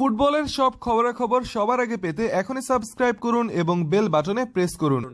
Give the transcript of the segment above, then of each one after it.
ফুটবলের সব খবরাখবর সবার আগে পেতে এখনই সাবস্ক্রাইব করুন এবং বেল বাটনে প্রেস করুন।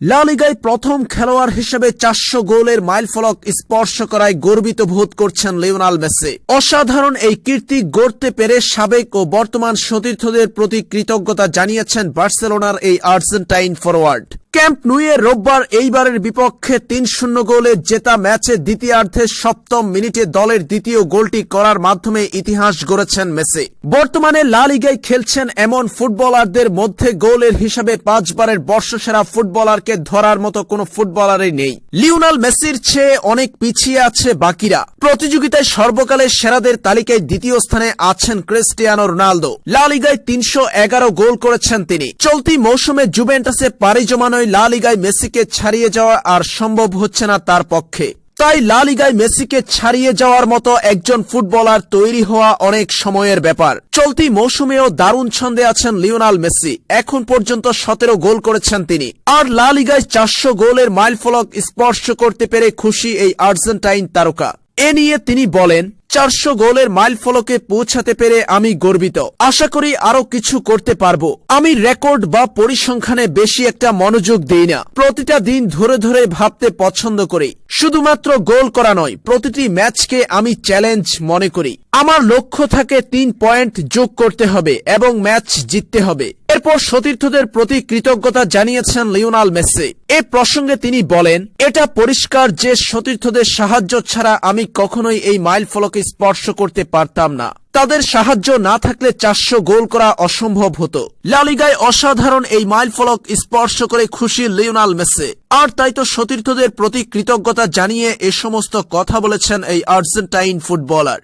লা লিগায় প্রথম খেলোয়াড় হিসেবে চারশো গোলের মাইলফলক স্পর্শ করায় গর্বিত বোধ করছেন লিওনাল মেসি। অসাধারণ এই কীর্তি গড়তে পেরে সাবেক ও বর্তমান সতীর্থদের প্রতি কৃতজ্ঞতা জানিয়েছেন বার্সেলোনার এই আর্জেন্টাইন ফরওয়ার্ড ক্যাম্প নুয়ে রোববার এইবারের বিপক্ষে তিন শূন্য গোলে জেতা ম্যাচে দ্বিতীয়ার্ধের সপ্তম মিনিটে দলের দ্বিতীয় গোলটি করার মাধ্যমে ইতিহাস গড়েছেন মেসি। বর্তমানে লা লিগায় খেলছেন এমন ফুটবলারদের মধ্যে গোলের হিসাবে পাঁচবারের বর্ষসেরা ফুটবলারকে ধরার মতো কোনো ফুটবলারই নেই। লিওনাল মেসির চেয়ে অনেক পিছিয়ে আছে বাকিরা। প্রতিযোগিতায় সর্বকালের সেরাদের তালিকায় দ্বিতীয় স্থানে আছেন ক্রিস্টিয়ানো রোনালদো। লা লিগায় তিনশো এগারো গোল করেছেন তিনি। চলতি মৌসুমে জুভেন্টাসে পাড়ি জমানোয় লা লিগায় মেসিকে ছাড়িয়ে যাওয়া আর সম্ভব হচ্ছে না তার পক্ষে। তাই লা লিগায় মেসিকে ছাড়িয়ে যাওয়ার মতো একজন ফুটবলার তৈরি হওয়া অনেক সময়ের ব্যাপার। চলতি মৌসুমেও দারুণ ছন্দে আছেন লিওনাল মেসি। এখন পর্যন্ত সতেরো গোল করেছেন তিনি। আর লা লিগায় চারশো গোলের মাইলফলক স্পর্শ করতে পেরে খুশি এই আর্জেন্টাইন তারকা। এ নিয়ে তিনি বলেন চারশো গোলের মাইল ফলকে পৌঁছাতে পেরে আমি গর্বিত। আশা করি আরও কিছু করতে পারব। আমি রেকর্ড বা পরিসংখ্যানে বেশি একটা মনোযোগ দিই না। প্রতিটা দিন ধরে ধরে ভাবতে পছন্দ করি। শুধুমাত্র গোল করা নয়, প্রতিটি ম্যাচকে আমি চ্যালেঞ্জ মনে করি। আমার লক্ষ্য থাকে তিন পয়েন্ট যোগ করতে হবে এবং ম্যাচ জিততে হবে। এরপর সতীর্থদের প্রতি কৃতজ্ঞতা জানিয়েছেন লিওনাল মেসি। এ প্রসঙ্গে তিনি বলেন, এটা পরিষ্কার যে সতীর্থদের সাহায্য ছাড়া আমি কখনোই এই মাইল ফলকে স্পর্শ করতে পারতাম না। তাদের সাহায্য না থাকলে চারশো গোল করা অসম্ভব হতো। লালিগায় অসাধারণ এই মাইল ফলক স্পর্শ করে খুশি লিওনাল মেসে। আর তাই তো সতীর্থদের প্রতি কৃতজ্ঞতা জানিয়ে এ সমস্ত কথা বলেছেন এই আর্জেন্টাইন ফুটবলার।